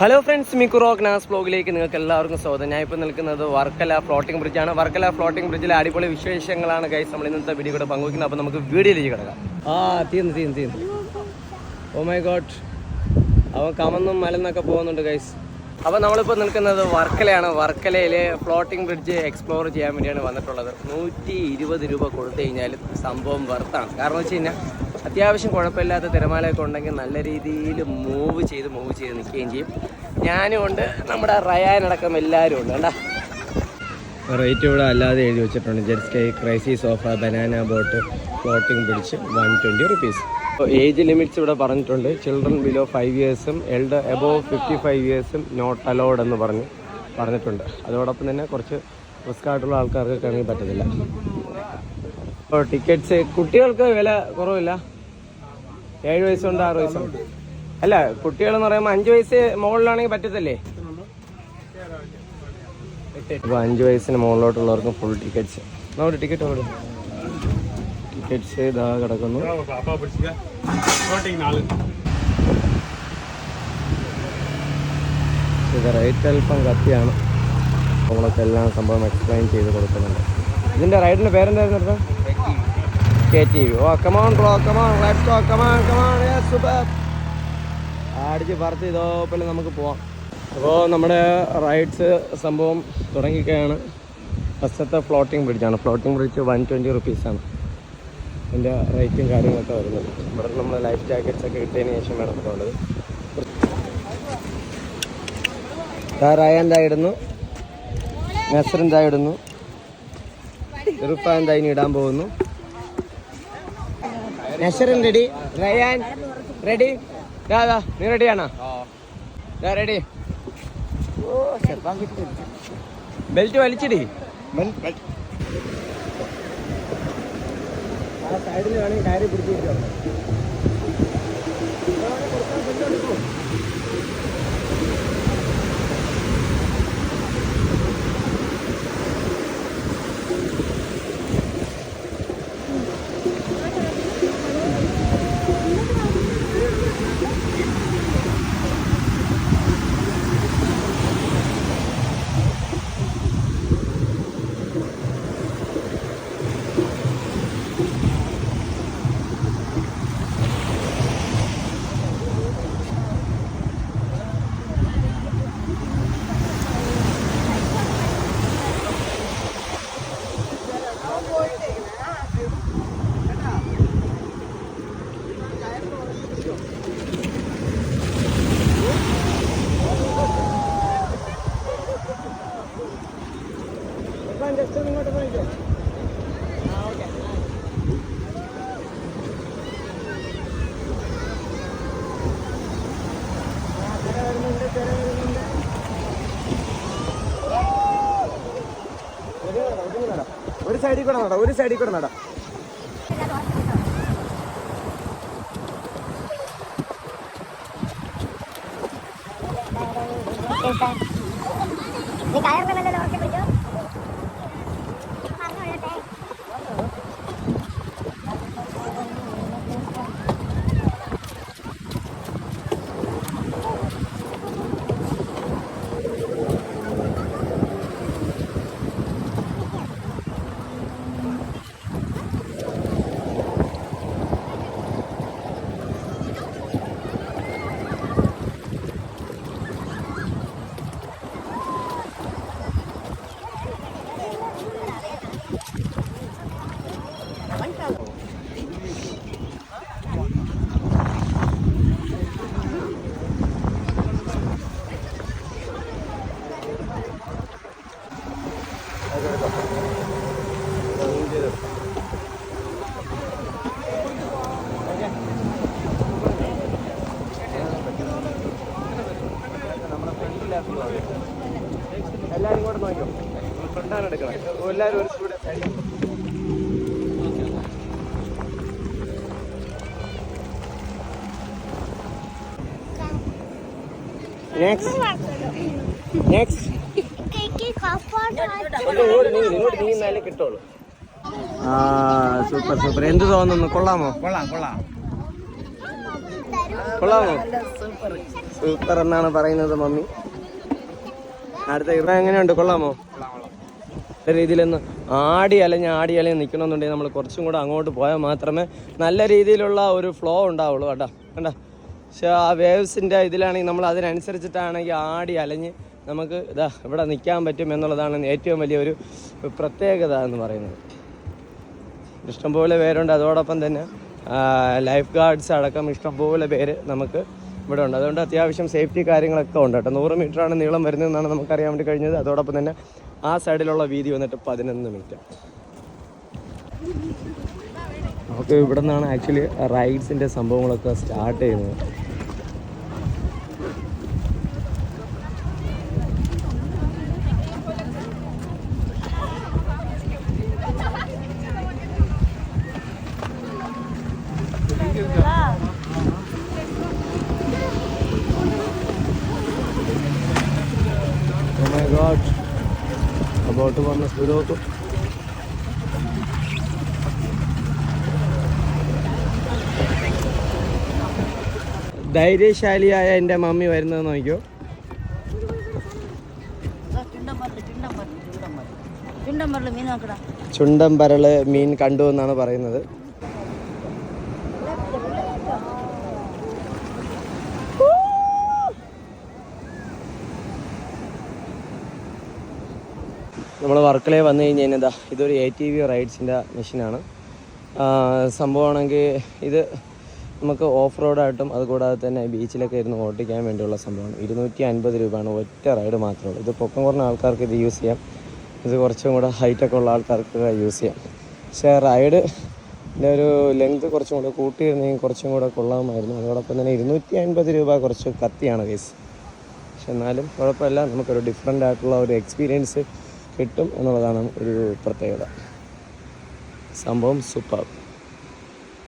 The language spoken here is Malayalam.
ഹലോ ഫ്രണ്ട്സ് മിക്കു റോക്ക് നാസ് ബ്ലോഗിലേക്ക് നിങ്ങൾക്ക് എല്ലാവർക്കും സ്വാഗതം. ഞാൻ ഇപ്പോൾ നിൽക്കുന്നത് വർക്കല ഫ്ലോട്ടിംഗ് ബ്രിഡ്ജാണ് വർക്കല ഫ്ലോട്ടിംഗ് ബ്രിഡ്ജിലെ അടിപൊളി വിശേഷങ്ങളാണ് ഗൈസ് നമ്മൾ ഇന്നത്തെ വീഡിയോ കൂടെ പങ്കുവയ്ക്കുന്നത്. അപ്പോൾ നമുക്ക് വീഡിയോയിലേക്ക് കിടക്കാം. ആ തീർന്നു തീർന്നു തീർന്നു. ഓ മൈ ഗോഡ് അവൻ കമന്നും മലന്നൊക്കെ പോകുന്നുണ്ട് ഗൈസ് അപ്പോൾ നമ്മളിപ്പോൾ നിൽക്കുന്നത് വർക്കലയാണ്. വർക്കലയിലെ ഫ്ലോട്ടിംഗ് ബ്രിഡ്ജ് എക്സ്പ്ലോർ ചെയ്യാൻ വേണ്ടിയാണ് വന്നിട്ടുള്ളത്. നൂറ്റി രൂപ കൊടുത്തു കഴിഞ്ഞാൽ സംഭവം വർത്താണ് കാരണം വെച്ച് കഴിഞ്ഞാൽ അത്യാവശ്യം കുഴപ്പമില്ലാത്ത തിരമാലയൊക്കെ ഉണ്ടെങ്കിൽ നല്ല രീതിയിൽ മൂവ് ചെയ്ത് മൂവ് ചെയ്ത് നിൽക്കുകയും ചെയ്യും. ഞാനും ഉണ്ട്. നമ്മുടെ റയാനടക്കം എല്ലാവരും ഉണ്ട്. കേട്ടോ റേറ്റ് ഇവിടെ അല്ലാതെ എഴുതി വെച്ചിട്ടുണ്ട്. Jet crazy sofa banana boat floating പിടിച്ച് one twenty rupees age limits ഇവിടെ പറഞ്ഞിട്ടുണ്ട്. ചിൽഡ്രൻ ബിലോ ഫൈവ് ഇയേഴ്സും എൽഡർ എബോവ് ഫിഫ്റ്റി ഫൈവ് ഇയേഴ്സും നോട്ട് അലോഡ് എന്ന് പറഞ്ഞ് പറഞ്ഞിട്ടുണ്ട്. അതോടൊപ്പം തന്നെ കുറച്ച് റിസ്ക് ആയിട്ടുള്ള ആൾക്കാർക്ക് ആണെങ്കിൽ പറ്റത്തില്ല. അപ്പോൾ ടിക്കറ്റ്സ് കുട്ടികൾക്ക് വില കുറവില്ല. ഏഴ് വയസ്സുണ്ട് ആറ് വയസ്സുണ്ട്. അല്ല കുട്ടികളെന്ന് പറയുമ്പോൾ അഞ്ച് വയസ്സ് മുകളിലാണെങ്കിൽ പറ്റത്തില്ലേ? അപ്പോൾ അഞ്ച് വയസ്സിന് മുകളിലോട്ടുള്ളവർക്ക് ഫുൾ ടിക്കറ്റ്സ് നമ്മുടെ ടിക്കറ്റ് അവിടെ ടിക്കറ്റ്സ് ഇതാ കിടക്കുന്നു. റേറ്റ് അല്പം കത്തിയാണ്. നമ്മളൊക്കെ എല്ലാം സംഭവം എക്സ്പ്ലെയിൻ ചെയ്ത് കൊടുക്കുന്നുണ്ട്. ഇതിന്റെ റൈഡിന്റെ പേരെന്തായിരുന്നു എടുത്തത്? K T V oh come on bro come on let's go come on come on yes super അടിച്ച് പറത്ത് ഇതോപോലെ നമുക്ക് പോവാം. അപ്പോൾ നമ്മുടെ റൈഡ്സ് സംഭവം തുടങ്ങിക്കുകയാണ് ഫസ്റ്റത്തെ ഫ്ലോട്ടിംഗ് ബ്രിഡ്ജാണ് ഫ്ലോട്ടിംഗ് ബ്രിഡ്ജ് വൺ ട്വന്റി റുപ്പീസാണ് അതിന്റെ റേറ്റും കാര്യങ്ങളൊക്കെ വരുന്നത്. ഇവിടെ നമ്മൾ ലൈഫ് ജാക്കറ്റ്സ് ഒക്കെ കിട്ടിയതിന് ശേഷം വേണം പോകേണ്ടത്. റയാൻ എന്താ ഇടുന്നു. ഇറുപ്പ എന്താ ഇടാൻ പോകുന്നു? നസറിൻ റെഡി റയാൻ റെഡി ദാ നീ റെഡിയാണോ റെഡി ബെൽറ്റ് വലിച്ചിടി. ആ സൈഡിൽ വേണമെങ്കിൽ കയറി പിടിച്ചിട്ടോ ജസ്റ്റ് ഇങ്ങോട്ട് പോയിക്കോ ഒരു സൈഡിൽ കൂടെ നടാം ഒരു സൈഡിൽ കൂടെ നടാം. ഈ കയറിനെ വല്ല നോക്കി പിടിച്ചോ പറഞ്ഞു വിടട്ടെ എല്ലാരും കൂടെ നോക്കിയോ ഫ്രണ്ടാണ് എടുക്കണം എല്ലാവരും ഒരു സ്പീഡ് നെക്സ്റ്റ് നെക്സ്റ്റ് ഇങ്ങോട്ട് നീ നീങ്ങിന്നാലേ കിട്ടുള്ളൂ ആ സൂപ്പർ സൂപ്പർ എന്ത് തോന്നുന്നു? കൊള്ളാമോ? കൊള്ളാം കൊള്ളാം. കൊള്ളാമോ? സൂപ്പർ എന്നാണ് പറയുന്നത് മമ്മി. അടുത്ത ഇറ എങ്ങനെയുണ്ട്? കൊള്ളാമോ? രീതിയിലൊന്ന് ആടി അലഞ്ഞ് ആടി അലഞ്ഞ് നിൽക്കണമെന്നുണ്ടെങ്കിൽ നമ്മൾ കുറച്ചും കൂടെ അങ്ങോട്ട് പോയാൽ മാത്രമേ നല്ല രീതിയിലുള്ള ഒരു ഫ്ലോ ഉണ്ടാവുള്ളൂ കേട്ടോ. കണ്ട? പക്ഷേ ആ വേവ്സിന്റെ ഇതിലാണെങ്കിൽ നമ്മൾ അതിനനുസരിച്ചിട്ടാണെങ്കിൽ ആടി അലഞ്ഞ് നമുക്ക് ഇതാ ഇവിടെ നിൽക്കാൻ പറ്റും എന്നുള്ളതാണ് ഏറ്റവും വലിയൊരു പ്രത്യേകത എന്ന് പറയുന്നത്. ഇഷ്ടംപോലെ പേരുണ്ട്. അതോടൊപ്പം തന്നെ ലൈഫ് ഗാർഡ്സ് അടക്കം ഇഷ്ടംപോലെ പേര് നമുക്ക് ഇവിടെ ഉണ്ട്. അതുകൊണ്ട് അത്യാവശ്യം സേഫ്റ്റി കാര്യങ്ങളൊക്കെ ഉണ്ട് കേട്ടോ. നൂറ് മീറ്ററാണ് നീളം വരുന്നതെന്നാണ് നമുക്കറിയാൻ വേണ്ടി കഴിഞ്ഞത്. അതോടൊപ്പം തന്നെ ആ സൈഡിലുള്ള വീതി വന്നിട്ട് പതിനൊന്ന് മീറ്റർ നമുക്ക് ഇവിടെ നിന്നാണ് ആക്ച്വലി റൈഡ്സിന്റെ സംഭവങ്ങളൊക്കെ സ്റ്റാർട്ട് ചെയ്യുന്നത്. God. About to സ്പീഡ് നോക്കും ധൈര്യശാലിയായ എന്റെ മമ്മി വരുന്നത് നോക്കിയോ ചുണ്ടം പരൾ മീൻ കണ്ടു എന്നാണ് പറയുന്നത്. നമ്മൾ വർക്കലേ വന്നു കഴിഞ്ഞ് കഴിഞ്ഞാൽ എന്താ ഇതൊരു എ ടി വി റൈഡ്സിന്റെ മെഷീനാണ് സംഭവമാണെങ്കിൽ ഇത് നമുക്ക് ഓഫ് റോഡായിട്ടും അതുകൂടാതെ തന്നെ ബീച്ചിലൊക്കെ ഇരുന്ന് ഓട്ടിക്കാൻ വേണ്ടിയുള്ള സംഭവമാണ്. ഇരുന്നൂറ്റി അൻപത് രൂപയാണ് ഒറ്റ റൈഡ് മാത്രമേ ഉള്ളൂ. ഇത് പൊക്കം കുറഞ്ഞ ആൾക്കാർക്ക് ഇത് യൂസ് ചെയ്യാം. ഇത് കുറച്ചും കൂടെ ഹൈറ്റൊക്കെ ഉള്ള ആൾക്കാർക്ക് യൂസ് ചെയ്യാം. പക്ഷേ റൈഡ് ഇതിന്റെ ഒരു ലെങ്ത് കുറച്ചും കൂടെ കൂട്ടിയിരുന്നെങ്കിൽ കുറച്ചും കൂടെ കൊള്ളാമായിരുന്നു. അതോടൊപ്പം തന്നെ ഇരുന്നൂറ്റി അൻപത് രൂപ കുറച്ച് കത്തിയാണ് കേസ് പക്ഷെ എന്നാലും കുഴപ്പമില്ല. നമുക്കൊരു ഡിഫറെന്റ് ആയിട്ടുള്ള ഒരു എക്സ്പീരിയൻസ് കിട്ടും എന്നുള്ളതാണ് ഒരു പ്രത്യേകത. സംഭവം സൂപ്പർ.